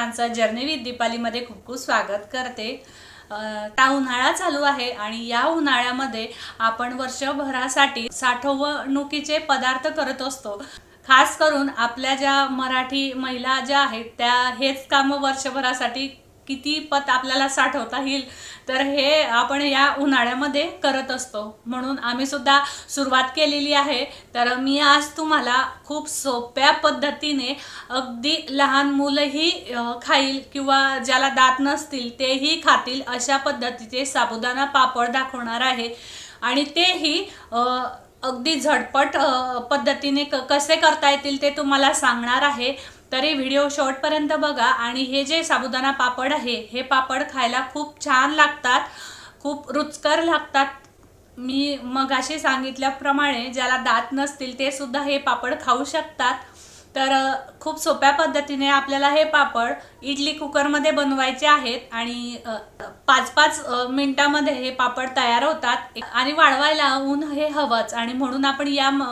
सर्वांचं journey with दीपालीमध्ये खूप खूप स्वागत करते. आता ता उन्हाळा चालू आहे आणि या उन्हाळ्यामध्ये आपण वर्षभरासाठी साठवणुकीचे पदार्थ करत असतो. खास करून आपल्या ज्या मराठी महिला ज्या आहेत त्या हेच कामं वर्षभरासाठी किती पत आपल्याला साठवता येईल. तर हे आपण या उन्हाळ्यामध्ये करत असतो. म्हणून आम्ही सुद्धा सुरुवात केलेली आहे. तर मी आज तुम्हाला खूप सोप्या पद्धतीने अगदी लहान मुलंही खाईल किंवा ज्याला दात नसतील तेही खातील अशा पद्धतीचे साबुदाणा पापड दाखवणार आहे. आणि तेही अगदी झटपट पद्धतीने क कसे करता येतील ते तुम्हाला सांगणार आहे. तरी व्हिडिओ शॉर्टपर्यंत बघा आणि हे जे साबुदाणा पापड आहे हे पापड खायला खूप छान लागतात खूप रुचकर लागतात. मी मगाशी सांगितल्याप्रमाणे ज्याला दात नसतील ते सुद्धा हे पापड खाऊ शकतात. तर खूप सोप्या पद्धतीने आपल्याला हे पापड इडली कुकरमध्ये बनवायचे आहेत आणि पाच पाच मिनटामध्ये मिनिटामध्ये हे पापड तयार होतात. आणि वाळवायला ऊन हे हवंच आणि म्हणून आपण या म-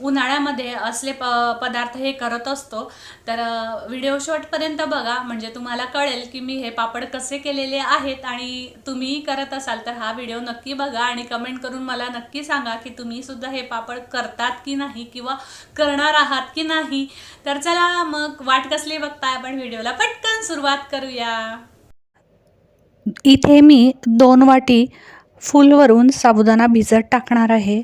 उन्हाळ्यामध्ये असले प पदार्थ हे करत असतो. तर व्हिडिओ शॉर्टपर्यंत बघा म्हणजे तुम्हाला कळेल की मी हे पापड कसे केलेले आहेत आणि तुम्हीही करत असाल तर हा व्हिडिओ नक्की बघा आणि कमेंट करून मला नक्की सांगा की तुम्हीसुद्धा हे पापड करतात की नाही किंवा करणार आहात की नाही. तर चला मग वाट कसली बघताय आपण व्हिडिओला? पटकन सुरुवात करूया. इथे मी दोन वाटी फुलवरून साबुदाणा भिजत टाकणार आहे.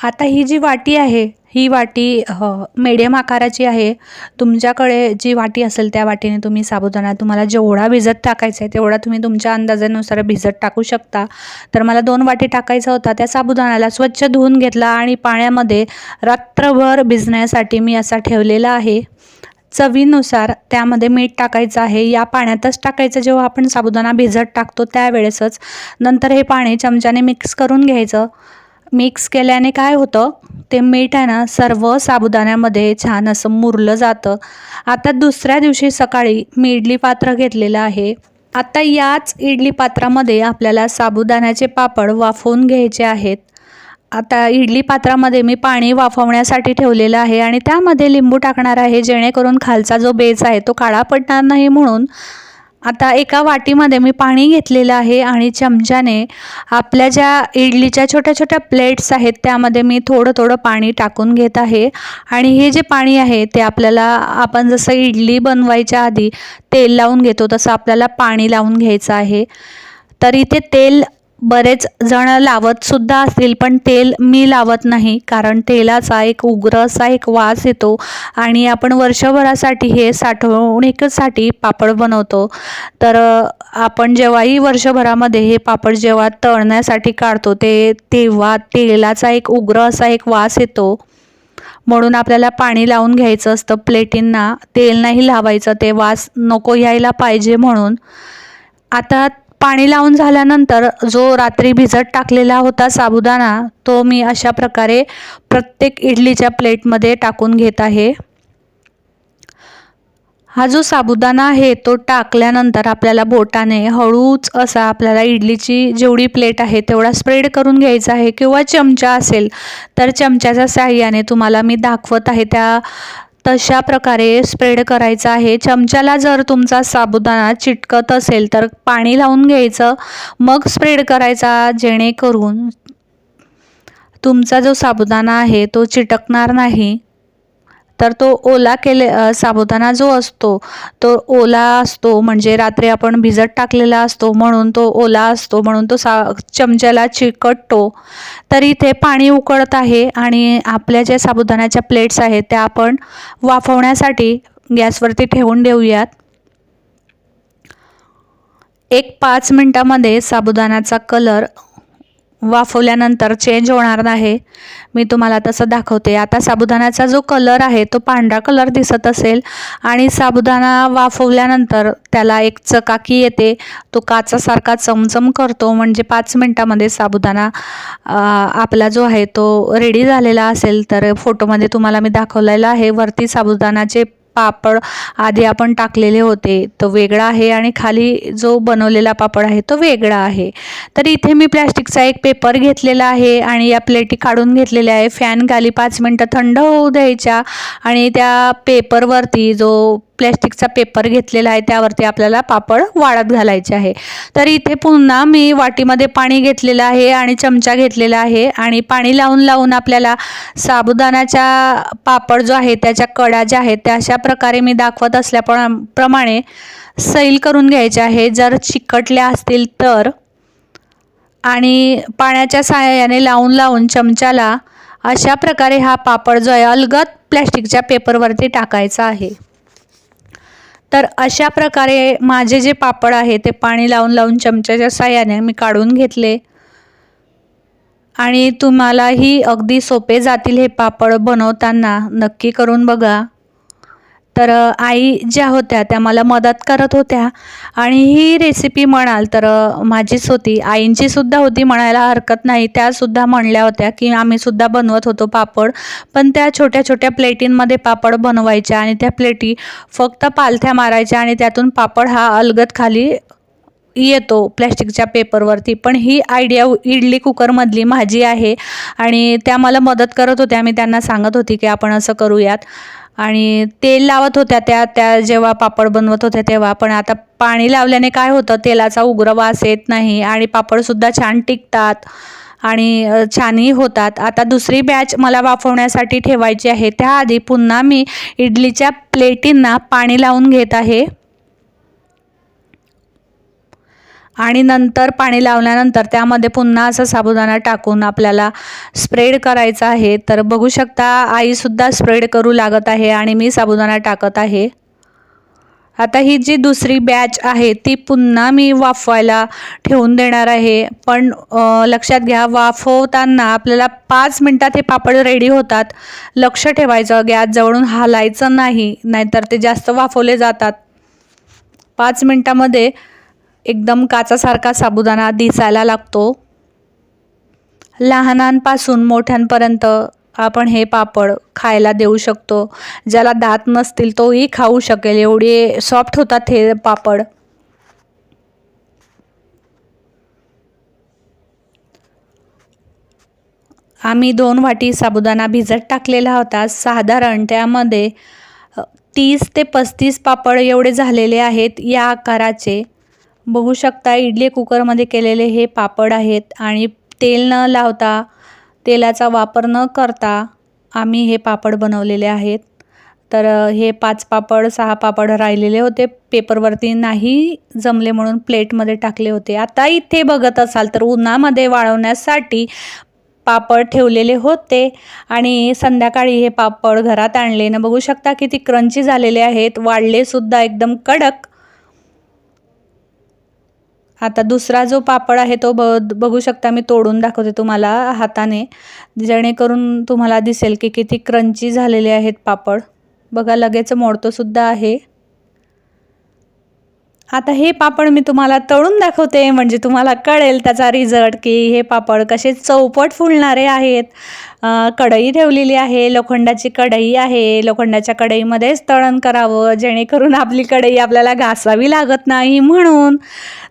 आता ही जी वाटी आहे ही वाटी हो, मीडियम आकाराची आहे. तुमच्याकडे जी वाटी असेल त्या वाटीने तुम्ही साबुदाणा तुम्हाला जेवढा भिजत टाकायचा आहे तेवढा तुम्ही तुमच्या अंदाजानुसार भिजत टाकू शकता. तर मला दोन वाटी टाकायचा होता त्या साबुदाण्याला स्वच्छ धुवून घेतला आणि पाण्यामध्ये रात्रभर भिजण्यासाठी मी असा ठेवलेला आहे. चवीनुसार त्यामध्ये मीठ टाकायचं आहे. या पाण्यातच टाकायचं जेव्हा आपण साबुदाणा भिजत टाकतो त्यावेळेसच. नंतर हे पाणी चमच्याने मिक्स करून घ्यायचं. मिक्स केल्याने काय होतं? ते मीठ आहे ना सर्व साबुदाण्यामध्ये छान असं मुरलं जातं. आता दुसऱ्या दिवशी सकाळी मी इडली पात्र घेतलेलं आहे. आता याच इडली पात्रामध्ये आपल्याला साबुदाण्याचे पापड वाफवून घ्यायचे आहेत. आता इडली पात्रामध्ये मी पाणी वाफवण्यासाठी ठेवलेलं आहे आणि त्यामध्ये लिंबू टाकणार आहे जेणेकरून खालचा जो बेस आहे तो काळा पडणार नाही म्हणून आता एका वाटीमध्ये मी पाणी घेतलेलं आहे आणि चमच्याने आपल्या ज्या इडलीच्या छोट्या छोट्या प्लेट्स आहेत त्यामध्ये मी थोडं थोडं पाणी टाकून घेत आहे. आणि हे जे पाणी आहे ते आपल्याला आपण जसं इडली बनवायच्या आधी तेल लावून घेतो तसं आपल्याला पाणी लावून घ्यायचं आहे. तर इथे तेल बरेच जण लावत सुद्धा असतील पण तेल मी लावत नाही कारण तेलाचा एक उग्र असा एक वास येतो आणि आपण वर्षभरासाठी हे साठवणुकीसाठी पापड बनवतो. तर आपण जेव्हाही वर्षभरामध्ये हे पापड जेव्हा तळण्यासाठी काढतो ते तेव्हा तेलाचा एक उग्र असा एक वास येतो. म्हणून आपल्याला पाणी लावून घ्यायचं असतं प्लेटींना तेल नाही लावायचं ते वास नको यायला पाहिजे म्हणून. आता पाणी लावून झाल्यानंतर जो रात्री भिजत टाकलेला होता साबुदाणा तो मी अशा प्रकारे प्रत्येक इडलीच्या प्लेटमध्ये टाकून घेत आहे. हा जो साबुदाणा आहे तो टाकल्यानंतर आपल्याला बोटाने हळूच असा आपल्याला इडलीची जेवढी प्लेट आहे तेवढा स्प्रेड करून घ्यायचा आहे किंवा चमचा असेल तर चमच्याच्या साह्याने तुम्हाला मी दाखवत आहे त्या तशा प्रकारे स्प्रेड करायचा आहे. चमच्याला जर तुमचा साबुदाणा चिटकत असेल तर पाणी लावून घ्यायचं. मग स्प्रेड करायचा जेणेकरून तुमचा जो साबुदाणा आहे तो चिटकणार नाही. तर तो ओला केले साबुदाणा जो असतो तो ओला असतो. म्हणजे रात्री आपण भिजत टाकलेला असतो म्हणून तो ओला असतो म्हणून तो सा चमच्याला चिकटतो. तर इथे पाणी उकळत आहे आणि आपल्या ज्या साबुदाण्याच्या प्लेट्स आहेत त्या आपण वाफवण्यासाठी गॅसवरती ठेवून देऊयात. एक पाच मिनटामध्ये साबुदाण्याचा कलर वाफवल्यानंतर चेंज होणार नाही. मी तुम्हाला तसं दाखवते. आता साबुदाण्याचा जो कलर आहे तो पांढरा कलर दिसत असेल. आणि साबुदाणा वाफवल्यानंतर त्याला एक चकाकी येते. तो काचासारखा चमचम करतो. म्हणजे पाच मिनटामध्ये साबुदाणा आपला जो आहे तो रेडी झालेला असेल. तर फोटोमध्ये तुम्हाला मी दाखवलेला आहे. वरती साबुदाणाचे पापड आधी आपण टाकलेले होते तो वेगळा आहे आणि खाली जो बनवलेला पापड आहे तो वेगळा आहे. तर इथे मी प्लॅस्टिकचा एक पेपर घेतलेला आहे आणि या प्लेटी काढून घेतलेल्या आहे. फॅन खाली पाच मिनटं थंड होऊ द्यायच्या आणि त्या पेपरवरती जो प्लॅस्टिकचा पेपर घेतलेला आहे त्यावरती आपल्याला पापड वाळत घालायचे आहे. तर इथे पुन्हा मी वाटीमध्ये पाणी घेतलेलं आहे आणि चमचा घेतलेला आहे आणि पाणी लावून लावून आपल्याला साबुदाण्याचा पापड जो आहे त्याच्या कडा ज्या आहेत त्या अशा प्रकारे मी दाखवत असल्याप्र प्रमाणे सैल करून घ्यायचे आहे. जर चिकटल्या असतील तर आणि पाण्याच्या साहाय्याने लावून लावून चमच्याला अशा प्रकारे हा पापड जो आहे अलगद प्लॅस्टिकच्या पेपरवरती टाकायचा आहे. तर अशा प्रकारे माझे जे पापड आहे ते पाणी लावून लावून चमच्याच्या साह्याने मी काढून घेतले. आणि तुम्हालाही अगदी सोपे जातील हे पापड बनवताना. नक्की करून बघा. तर आई ज्या होत्या त्या मला मदत करत होत्या. आणि ही रेसिपी म्हणाल तर माझीच होती. आईंचीसुद्धा होती म्हणायला हरकत नाही. त्यासुद्धा म्हणल्या होत्या की आम्हीसुद्धा बनवत होतो पापड. पण त्या छोट्या छोट्या प्लेटींमध्ये पापड बनवायच्या आणि त्या प्लेटी फक्त पालथ्या मारायच्या आणि त्यातून पापड हा अलगद खाली येतो प्लॅस्टिकच्या पेपरवरती. पण ही आयडिया इडली कुकरमधली माझी आहे. आणि त्या मला मदत करत होत्या. मी त्यांना सांगत होती की आपण असं करूयात. आणि तेल लावत होत्या त्या त्या जेव्हा पापड बनवत होत्या तेव्हा. पण आता पाणी लावल्याने काय होतं तेलाचा उग्र वास येत नाही आणि पापडसुद्धा छान टिकतात आणि छानही होतात. आता दुसरी बॅच मला वाफवण्यासाठी ठेवायची आहे. त्याआधी पुन्हा मी इडलीच्या प्लेटींना पाणी लावून घेत आहे. आणि नंतर पाणी लावल्यानंतर त्यामध्ये पुन्हा असं साबुदाणा टाकून आपल्याला स्प्रेड करायचा आहे. तर बघू शकता आईसुद्धा स्प्रेड करू लागत आहे आणि मी साबुदाणा टाकत आहे. आता ही जी दुसरी बॅच आहे ती पुन्हा मी वाफवायला ठेवून देणार आहे. पण लक्षात घ्या वाफवताना आपल्याला पाच मिनटात हे पापड रेडी होतात. लक्ष ठेवायचं गॅस जवळून हालायचं नाही नाहीतर ते जास्त वाफवले जातात. पाच मिनटामध्ये एकदम काचासारखा साबुदाणा दिसायला लागतो. लहानांपासून मोठ्यांपर्यंत आपण हे पापड खायला देऊ शकतो. ज्याला दात नसतील तोही खाऊ शकेल. एवढे सॉफ्ट होतात हे पापड. आम्ही दोन वाटी साबुदाणा भिजत टाकलेला होता. साधारण त्यामध्ये तीस ते पस्तीस पापड एवढे झालेले आहेत या आकाराचे. बघू शकता इडली कुकरमध्ये केलेले हे पापड आहेत आणि तेल न लावता तेलाचा वापर न करता आम्ही हे पापड बनवलेले आहेत. तर हे पाच पापड सहा पापड राहिलेले होते. पेपरवरती नाही जमले म्हणून प्लेटमध्ये टाकले होते. आता इथे बघत असाल तर उन्हामध्ये वाळवण्यासाठी पापड ठेवलेले होते आणि संध्याकाळी हे पापड घरात आणले. ना बघू शकता किती क्रंची झालेले आहेत. वाढले सुद्धा एकदम कडक. आता दुसरा जो पापड आहे तो ब बघू शकता मी तोडून दाखवते तुम्हाला हाताने. जेणेकरून तुम्हाला दिसेल की किती क्रंची झालेले आहेत पापड. बघा लगेच मोडतोसुद्धा आहे. आता हे पापड मी तुम्हाला तळून दाखवते म्हणजे तुम्हाला कळेल त्याचा रिझल्ट की हे पापड कसे चौपट फुलणारे आहेत. कढई ठेवलेली आहे लोखंडाची कढई आहे लोखंडाच्या कढईमध्येच तळण करावं जेणेकरून आपली कढई आपल्याला घासावी लागत नाही म्हणून.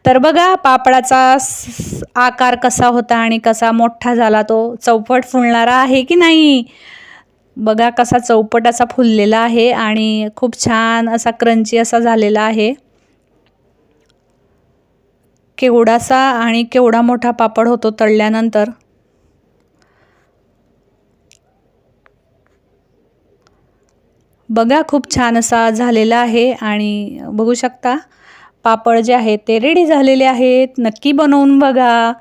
तर बघा पापडाचा स- आकार कसा होता आणि कसा मोठा झाला तो चौपट फुलणारा आहे की नाही? बघा कसा चौपट असा फुललेला आहे आणि खूप छान असा क्रंची असा झालेला आहे. केवढासा आणि केवढा मोठा पापड होतो तळल्यानंतर. बघा खूप छान असा झालेला आहे आणि बघू शकता पापड जे आहेत ते रेडी झालेले आहेत. नक्की बनवून बघा.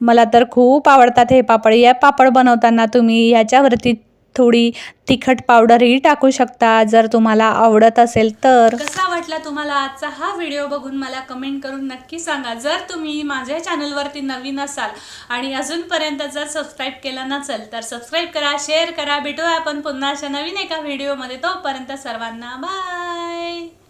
मला तर खूप आवडतात हे पापड. या पापड बनवताना तुम्ही याच्यावरती थोडी तिखट पावडरही टाकू शकता जर तुम्हाला आवडत असेल तर. कसा वाटला तुम्हाला आजचा हा व्हिडिओ बघून मला कमेंट करून नक्की सांगा. जर तुम्ही माझ्या चॅनलवरती नवीन असाल आणि अजूनपर्यंत जर सबस्क्राईब केलं नसेल तर सबस्क्राईब करा शेअर करा. भेटूया आपण पुन्हा अशा नवीन एका व्हिडिओमध्ये तोपर्यंत सर्वांना बाय